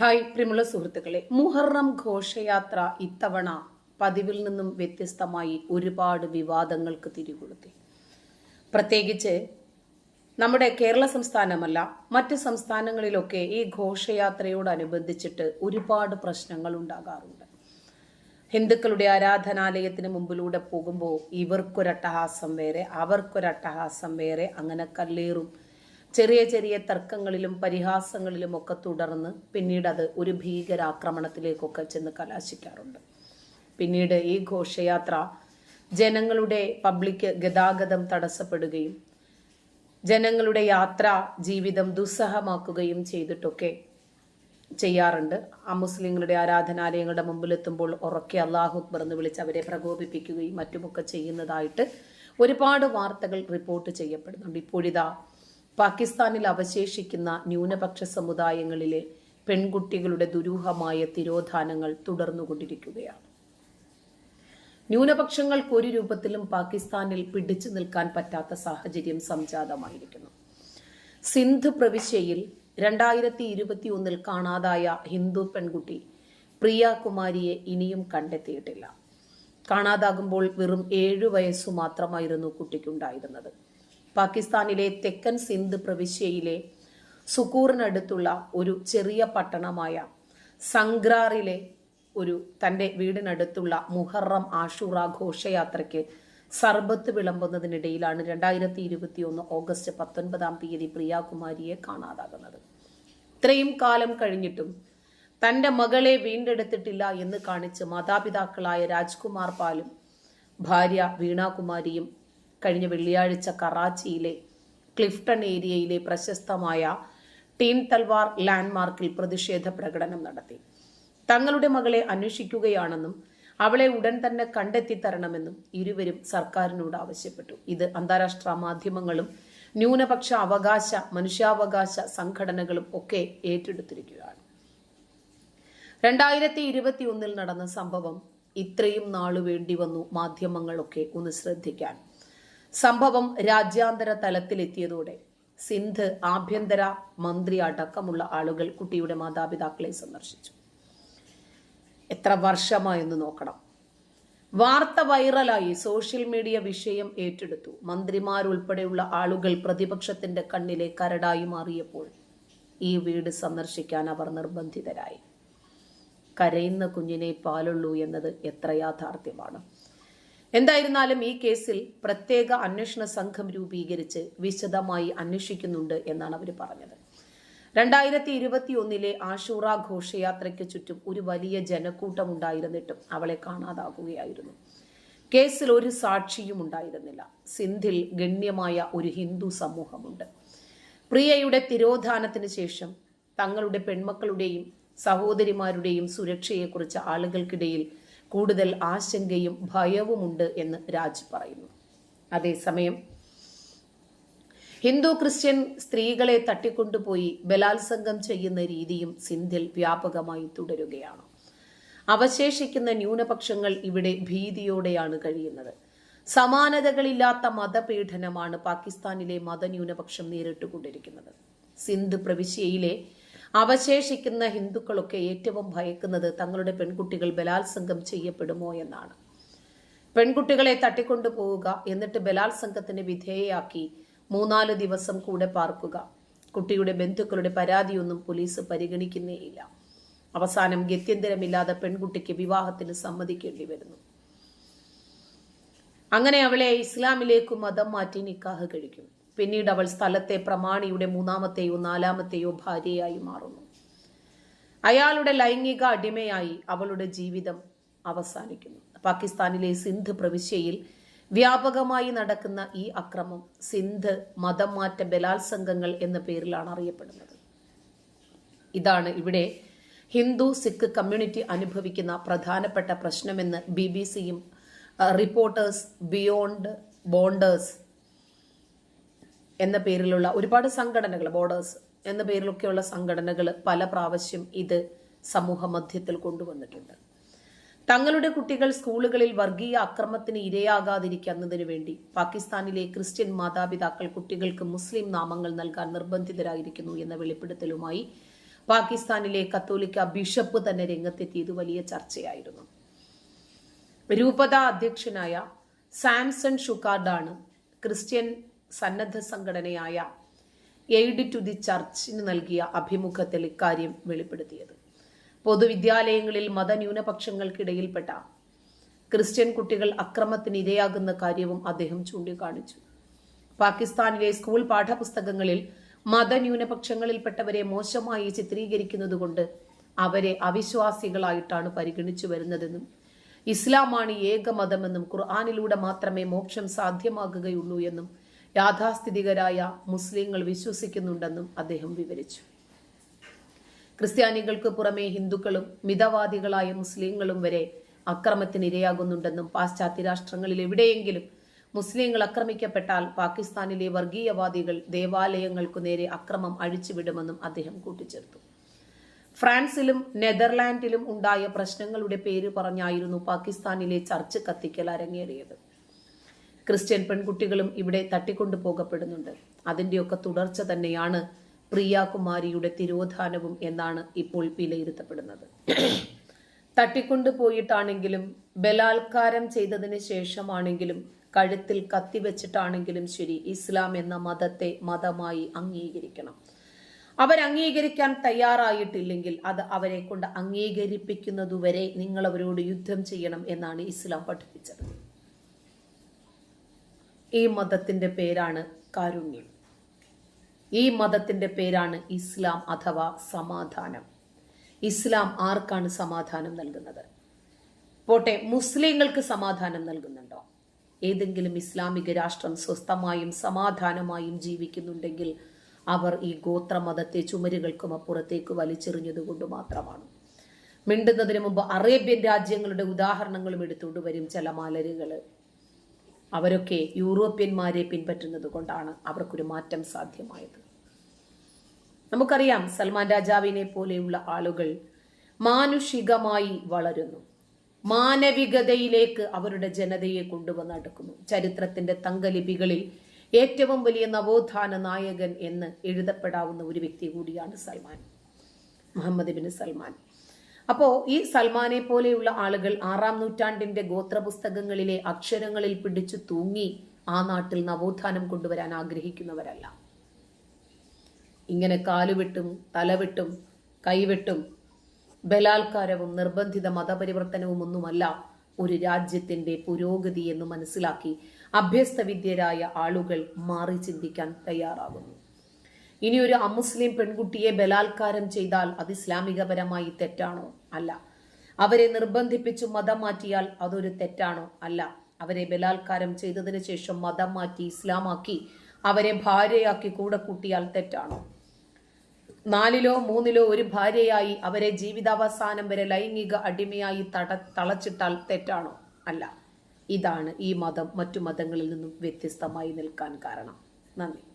Hi പ്രിയമുള്ള സുഹൃത്തുക്കളെ മുഹറം ഘോഷയാത്ര ഇത്തവണ പതിവിൽ നിന്നും വ്യത്യസ്തമായി ഒരുപാട് വിവാദങ്ങൾക്ക് തിരികൊളുത്തി. പ്രത്യേകിച്ച് നമ്മുടെ കേരള സംസ്ഥാനമല്ല മറ്റ് സംസ്ഥാനങ്ങളിലൊക്കെ ഈ ഘോഷയാത്രയോടനുബന്ധിച്ചിട്ട് ഒരുപാട് പ്രശ്നങ്ങൾ ഉണ്ടാകാറുണ്ട്. ഹിന്ദുക്കളുടെ ആരാധനാലയത്തിന് മുമ്പിലൂടെ പോകുമ്പോൾ ഇവർക്കൊരട്ടഹാസം വേറെ അവർക്കൊരട്ടഹാസം വേറെ അങ്ങനെ കല്ലേറും ചെറിയ ചെറിയ തർക്കങ്ങളിലും പരിഹാസങ്ങളിലും ഒക്കെ തുടർന്ന് പിന്നീട് അത് ഒരു ഭീകരാക്രമണത്തിലേക്കൊക്കെ ചെന്ന് കലാശിക്കാറുണ്ട്. പിന്നീട് ഈ ഘോഷയാത്ര ജനങ്ങളുടെ പബ്ലിക് ഗതാഗതം തടസ്സപ്പെടുകയും ജനങ്ങളുടെ യാത്ര ജീവിതം ദുസ്സഹമാക്കുകയും ചെയ്തിട്ടൊക്കെ ചെയ്യാറുണ്ട്. ആ മുസ്ലിങ്ങളുടെ ആരാധനാലയങ്ങളുടെ മുമ്പിലെത്തുമ്പോൾ ഉറക്കെ അള്ളാഹു അക്ബർ എന്ന് വിളിച്ച് അവരെ പ്രകോപിപ്പിക്കുകയും മറ്റുമൊക്കെ ചെയ്യുന്നതായിട്ട് ഒരുപാട് വാർത്തകൾ റിപ്പോർട്ട് ചെയ്യപ്പെടുന്നുണ്ട്. ഇപ്പോഴിതാ പാകിസ്ഥാനിൽ അവശേഷിക്കുന്ന ന്യൂനപക്ഷ സമുദായങ്ങളിലെ പെൺകുട്ടികളുടെ ദുരൂഹമായ തിരോധാനങ്ങൾ തുടർന്നുകൊണ്ടിരിക്കുകയാണ്. ന്യൂനപക്ഷങ്ങൾക്ക് ഒരു രൂപത്തിലും പാകിസ്ഥാനിൽ പിടിച്ചു നിൽക്കാൻ പറ്റാത്ത സാഹചര്യം സംജാതമായിരിക്കുന്നു. സിന്ധ് പ്രവിശ്യയിൽ രണ്ടായിരത്തി ഇരുപത്തി ഒന്നിൽ കാണാതായ ഹിന്ദു പെൺകുട്ടി പ്രിയ കുമാരിയെ ഇനിയും കണ്ടെത്തിയിട്ടില്ല. കാണാതാകുമ്പോൾ വെറും ഏഴു വയസ്സു മാത്രമായിരുന്നു കുട്ടിക്കുണ്ടായിരുന്നത്. പാകിസ്ഥാനിലെ തെക്കൻ സിന്ധ് പ്രവിശ്യയിലെ സുക്കൂറിനടുത്തുള്ള ഒരു ചെറിയ പട്ടണമായ സംഗ്രാറിലെ ഒരു തന്റെ വീടിനടുത്തുള്ള മുഹറം ആഷൂറ ഘോഷയാത്രയ്ക്ക് സർബത്ത് വിളമ്പുന്നതിനിടയിലാണ് രണ്ടായിരത്തി ഇരുപത്തി ഒന്ന് ഓഗസ്റ്റ് പത്തൊൻപതാം തീയതി പ്രിയാകുമാരിയെ കാണാതാകുന്നത്. ഇത്രയും കാലം കഴിഞ്ഞിട്ടും തന്റെ മകളെ വീണ്ടെടുത്തിട്ടില്ല എന്ന് കാണിച്ച് മാതാപിതാക്കളായ രാജ്കുമാർ പാലും ഭാര്യ വീണാകുമാരിയും കഴിഞ്ഞ വെള്ളിയാഴ്ച കറാച്ചിയിലെ ക്ലിഫ്റ്റൺ ഏരിയയിലെ പ്രശസ്തമായ ടീൻ തൽവാർ ലാൻഡ്മാർക്കിൽ പ്രതിഷേധ പ്രകടനം നടത്തി. തങ്ങളുടെ മകളെ അന്വേഷിക്കുകയാണെന്നും അവളെ ഉടൻ തന്നെ കണ്ടെത്തി തരണമെന്നും ഇരുവരും സർക്കാരിനോട് ആവശ്യപ്പെട്ടു. ഇത് അന്താരാഷ്ട്ര മാധ്യമങ്ങളും ന്യൂനപക്ഷ അവകാശ മനുഷ്യാവകാശ സംഘടനകളും ഒക്കെ ഏറ്റെടുത്തിരിക്കുകയാണ്. രണ്ടായിരത്തി ഇരുപത്തി ഒന്നിൽ നടന്ന സംഭവം ഇത്രയും നാളു വേണ്ടി വന്നു മാധ്യമങ്ങളൊക്കെ ഒന്ന് ശ്രദ്ധിക്കാൻ. സംഭവം രാജ്യാന്തര തലത്തിലെത്തിയതോടെ സിന്ധ് ആഭ്യന്തര മന്ത്രി അടക്കമുള്ള ആളുകൾ കുട്ടിയുടെ മാതാപിതാക്കളെ സന്ദർശിച്ചു. എത്ര വർഷമായെന്ന് നോക്കണം. വാർത്ത വൈറലായി സോഷ്യൽ മീഡിയ വിഷയം ഏറ്റെടുത്തു. മന്ത്രിമാരുൾപ്പെടെയുള്ള ആളുകൾ പ്രതിപക്ഷത്തിന്റെ കണ്ണിലെ കരടായി മാറിയപ്പോൾ ഈ വീട് സന്ദർശിക്കാൻ അവർ നിർബന്ധിതരായി. കരയുന്ന കുഞ്ഞിനെ പാലുള്ളൂ എന്നത് എത്ര യാഥാർത്ഥ്യമാണ്. എന്തായിരുന്നാലും ഈ കേസിൽ പ്രത്യേക അന്വേഷണ സംഘം രൂപീകരിച്ച് വിശദമായി അന്വേഷിക്കുന്നുണ്ട് എന്നാണ് അവർ പറഞ്ഞത്. രണ്ടായിരത്തി ഇരുപത്തി ഒന്നിലെ ആഷൂറ ഘോഷയാത്രയ്ക്ക് ചുറ്റും ഒരു വലിയ ജനക്കൂട്ടം ഉണ്ടായിരുന്നിട്ടും അവളെ കാണാതാകുകയായിരുന്നു. കേസിൽ ഒരു സാക്ഷിയും ഉണ്ടായിരുന്നില്ല. സിന്ധിൽ ഗണ്യമായ ഒരു ഹിന്ദു സമൂഹമുണ്ട്. പ്രിയയുടെ തിരോധാനത്തിന് ശേഷം തങ്ങളുടെ പെൺമക്കളുടെയും സഹോദരിമാരുടെയും സുരക്ഷയെക്കുറിച്ച് ആളുകൾക്കിടയിൽ കൂടുതൽ ആശങ്കയും ഭയവുമുണ്ട് എന്ന് രാജ് പറയുന്നു. അതേസമയം ഹിന്ദു ക്രിസ്ത്യൻ സ്ത്രീകളെ തട്ടിക്കൊണ്ടുപോയി ബലാത്സംഗം ചെയ്യുന്ന രീതിയും സിന്ധിൽ വ്യാപകമായി തുടരുകയാണ്. അവശേഷിക്കുന്ന ന്യൂനപക്ഷങ്ങൾ ഇവിടെ ഭീതിയോടെയാണ് കഴിയുന്നത്. സമാനതകളില്ലാത്ത മതപീഡനമാണ് പാകിസ്ഥാനിലെ മതന്യൂനപക്ഷം നേരിട്ടുകൊണ്ടിരിക്കുന്നത്. സിന്ധ് പ്രവിശ്യയിലെ അവശേഷിക്കുന്ന ഹിന്ദുക്കളൊക്കെ ഏറ്റവും ഭയക്കുന്നത് തങ്ങളുടെ പെൺകുട്ടികൾ ബലാത്സംഗം ചെയ്യപ്പെടുമോ എന്നാണ്. പെൺകുട്ടികളെ തട്ടിക്കൊണ്ടു പോവുക എന്നിട്ട് ബലാത്സംഗത്തിന് വിധേയയാക്കി മൂന്നാൽ ദിവസം കൂടെ പാർക്കുക. കുട്ടിയുടെ ബന്ധുക്കളുടെ പരാതിയൊന്നും പോലീസ് പരിഗണിക്കുന്നേയില്ല. അവസാനം ഗത്യന്തരമില്ലാതെ പെൺകുട്ടിക്ക് വിവാഹത്തിന് സമ്മതിക്കേണ്ടി വരുന്നു. അങ്ങനെ അവളെ ഇസ്ലാമിലേക്ക് മതം മാറ്റി നിക്കാഹ് കഴിക്കും. പിന്നീട് അവൾ സ്ഥലത്തെ പ്രമാണിയുടെ മൂന്നാമത്തെയോ നാലാമത്തെയോ ഭാര്യയായി മാറുന്നു. അയാളുടെ ലൈംഗിക അടിമയായി അവളുടെ ജീവിതം അവസാനിക്കുന്നു. പാകിസ്ഥാനിലെ സിന്ധ് പ്രവിശ്യയിൽ വ്യാപകമായി നടക്കുന്ന ഈ അക്രമം സിന്ധ് മതം മാറ്റ ബലാത്സംഗങ്ങൾ എന്ന പേരിലാണ് അറിയപ്പെടുന്നത്. ഇതാണ് ഇവിടെ ഹിന്ദു സിഖ് കമ്മ്യൂണിറ്റി അനുഭവിക്കുന്ന പ്രധാനപ്പെട്ട പ്രശ്നമെന്ന് ബി ബി സിയും റിപ്പോർട്ടേഴ്സ് ബിയോണ്ട് ബോണ്ടേഴ്സ് എന്ന പേരിലുള്ള ഒരുപാട് സംഘടനകൾ ബോർഡേഴ്സ് എന്ന പേരിലൊക്കെയുള്ള സംഘടനകൾ പല പ്രാവശ്യം ഇത് സമൂഹ മധ്യത്തിൽ കൊണ്ടുവന്നിട്ടുണ്ട്. തങ്ങളുടെ കുട്ടികൾ സ്കൂളുകളിൽ വർഗീയ അക്രമത്തിന് ഇരയാകാതിരിക്കുന്നതിനു വേണ്ടി പാകിസ്ഥാനിലെ ക്രിസ്ത്യൻ മാതാപിതാക്കൾ കുട്ടികൾക്ക് മുസ്ലിം നാമങ്ങൾ നൽകാൻ നിർബന്ധിതരായിരിക്കുന്നു എന്ന വെളിപ്പെടുത്തലുമായി പാകിസ്ഥാനിലെ കത്തോലിക്ക ബിഷപ്പ് തന്നെ രംഗത്തെത്തിയത് വലിയ ചർച്ചയായിരുന്നു. രൂപത അധ്യക്ഷനായ സാംസൺ ഷുക്കാർഡാണ് ക്രിസ്ത്യൻ സന്നദ്ധ സംഘടനയായ എയ്ഡ് ടു ദി ചർച്ചിന് നൽകിയ അഭിമുഖത്തിൽ ഇക്കാര്യം വെളിപ്പെടുത്തിയത്. പൊതുവിദ്യാലയങ്ങളിൽ മതന്യൂനപക്ഷങ്ങൾക്കിടയിൽപ്പെട്ട ക്രിസ്ത്യൻ കുട്ടികൾ അക്രമത്തിന് ഇരയാകുന്ന കാര്യവും അദ്ദേഹം ചൂണ്ടിക്കാണിച്ചു. പാകിസ്ഥാനിലെ സ്കൂൾ പാഠപുസ്തകങ്ങളിൽ മതന്യൂനപക്ഷങ്ങളിൽപ്പെട്ടവരെ മോശമായി ചിത്രീകരിക്കുന്നതുകൊണ്ട് അവരെ അവിശ്വാസികളായിട്ടാണ് പരിഗണിച്ചു വരുന്നതെന്നും ഇസ്ലാമാണ് ഏക മതമെന്നും ഖുർആാനിലൂടെ മാത്രമേ മോക്ഷം സാധ്യമാകുകയുള്ളൂ എന്നും യാഥാസ്ഥിതികരായ മുസ്ലിങ്ങൾ വിശ്വസിക്കുന്നുണ്ടെന്നും അദ്ദേഹം വിവരിച്ചു. ക്രിസ്ത്യാനികൾക്ക് പുറമേ ഹിന്ദുക്കളും മിതവാദികളായ മുസ്ലിങ്ങളും വരെ അക്രമത്തിന് ഇരയാകുന്നുണ്ടെന്നും പാശ്ചാത്യ രാഷ്ട്രങ്ങളിൽ എവിടെയെങ്കിലും മുസ്ലിങ്ങൾ ആക്രമിക്കപ്പെട്ടാൽ പാകിസ്ഥാനിലെ വർഗീയവാദികൾ ദേവാലയങ്ങൾക്കു നേരെ അക്രമം അഴിച്ചുവിടുമെന്നും അദ്ദേഹം കൂട്ടിച്ചേർത്തു. ഫ്രാൻസിലും നെതർലാൻഡിലും ഉണ്ടായ പ്രശ്നങ്ങളുടെ പേര് പറഞ്ഞായിരുന്നു പാകിസ്ഥാനിലെ ചർച്ച് കത്തിക്കൽ അരങ്ങേറിയത്. ക്രിസ്ത്യൻ പെൺകുട്ടികളും ഇവിടെ തട്ടിക്കൊണ്ടു പോകപ്പെടുന്നുണ്ട്. അതിന്റെയൊക്കെ തുടർച്ച തന്നെയാണ് പ്രിയാകുമാരിയുടെ തിരോധാനവും എന്നാണ് ഇപ്പോൾ വിലയിരുത്തപ്പെടുന്നത്. തട്ടിക്കൊണ്ടു പോയിട്ടാണെങ്കിലും ബലാത്കാരം ചെയ്തതിന് ശേഷമാണെങ്കിലും കഴുത്തിൽ കത്തിവെച്ചിട്ടാണെങ്കിലും ശരി ഇസ്ലാം എന്ന മതത്തെ മതമായി അംഗീകരിക്കണം. അവരംഗീകരിക്കാൻ തയ്യാറായിട്ടില്ലെങ്കിൽ അത് അവരെ കൊണ്ട് അംഗീകരിപ്പിക്കുന്നതുവരെ നിങ്ങൾ അവരോട് യുദ്ധം ചെയ്യണം എന്നാണ് ഇസ്ലാം പഠിപ്പിച്ചത്. ഈ മതത്തിന്റെ പേരാണ് കാരുണ്യം. ഈ മതത്തിന്റെ പേരാണ് ഇസ്ലാം അഥവാ സമാധാനം. ഇസ്ലാം ആർക്കാണ് സമാധാനം നൽകുന്നത്? പോട്ടെ മുസ്ലിങ്ങൾക്ക് സമാധാനം നൽകുന്നുണ്ടോ? ഏതെങ്കിലും ഇസ്ലാമിക രാഷ്ട്രം സ്വസ്ഥമായും സമാധാനമായും ജീവിക്കുന്നുണ്ടെങ്കിൽ അവർ ഈ ഗോത്രമതത്തെ ചുമരുകൾക്കും അപ്പുറത്തേക്ക് വലിച്ചെറിഞ്ഞതുകൊണ്ട് മാത്രമാണ്. മിണ്ടുന്നതിന് മുമ്പ് അറേബ്യൻ രാജ്യങ്ങളുടെ ഉദാഹരണങ്ങളും എടുത്തുകൊണ്ട് വരും ചില മാലരുകൾ അവരൊക്കെ യൂറോപ്യന്മാരെ പിൻപറ്റുന്നത് കൊണ്ടാണ് അവർക്കൊരു മാറ്റം സാധ്യമായത്. നമുക്കറിയാം സൽമാൻ രാജാവിനെ പോലെയുള്ള ആളുകൾ മാനുഷികമായി വളരുന്നു. മാനവികതയിലേക്ക് അവരുടെ ജനതയെ കൊണ്ടുവന്നടക്കുന്നു ചരിത്രത്തിന്റെ തങ്കലിപികളിൽ ഏറ്റവും വലിയ നവോത്ഥാന നായകൻ എന്ന് എഴുതപ്പെടാവുന്ന ഒരു വ്യക്തി കൂടിയാണ് സൽമാൻ മുഹമ്മദ് ബിൻ സൽമാൻ. അപ്പോ ഈ സൽമാനെ പോലെയുള്ള ആളുകൾ ആറാം നൂറ്റാണ്ടിന്റെ ഗോത്രപുസ്തകങ്ങളിലെ അക്ഷരങ്ങളിൽ പിടിച്ചു തൂങ്ങി ആ നാട്ടിൽ നവോത്ഥാനം കൊണ്ടുവരാൻ ആഗ്രഹിക്കുന്നവരല്ല. ഇങ്ങനെ കാലുവെട്ടും തലവെട്ടും കൈവെട്ടും ബലാത്കാരവും നിർബന്ധിത മതപരിവർത്തനവും ഒന്നുമല്ല ഒരു രാജ്യത്തിന്റെ പുരോഗതി എന്ന് മനസ്സിലാക്കി അഭ്യസ്തവിദ്യരായ ആളുകൾ മാറി ചിന്തിക്കാൻ തയ്യാറാകുന്നു. ഇനി ഒരു അമുസ്ലിം പെൺകുട്ടിയെ ബലാത്കാരം ചെയ്താൽ അത് ഇസ്ലാമികപരമായി തെറ്റാണോ? അല്ല. അവരെ നിർബന്ധിപ്പിച്ചു മതം മാറ്റിയാൽ അതൊരു തെറ്റാണോ? അല്ല. അവരെ ബലാത്കാരം ചെയ്തതിന് ശേഷം മതം മാറ്റി ഇസ്ലാമാക്കി അവരെ ഭാര്യയാക്കി കൂടെ കൂട്ടിയാൽ തെറ്റാണോ? നാലിലോ മൂന്നിലോ ഒരു ഭാര്യയായി അവരെ ജീവിതാവസാനം വരെ ലൈംഗിക അടിമയായി തട തളച്ചിട്ടാൽ തെറ്റാണോ? അല്ല. ഇതാണ് ഈ മതം മറ്റു മതങ്ങളിൽ നിന്നും വ്യത്യസ്തമായി നിൽക്കാൻ കാരണം. നന്ദി.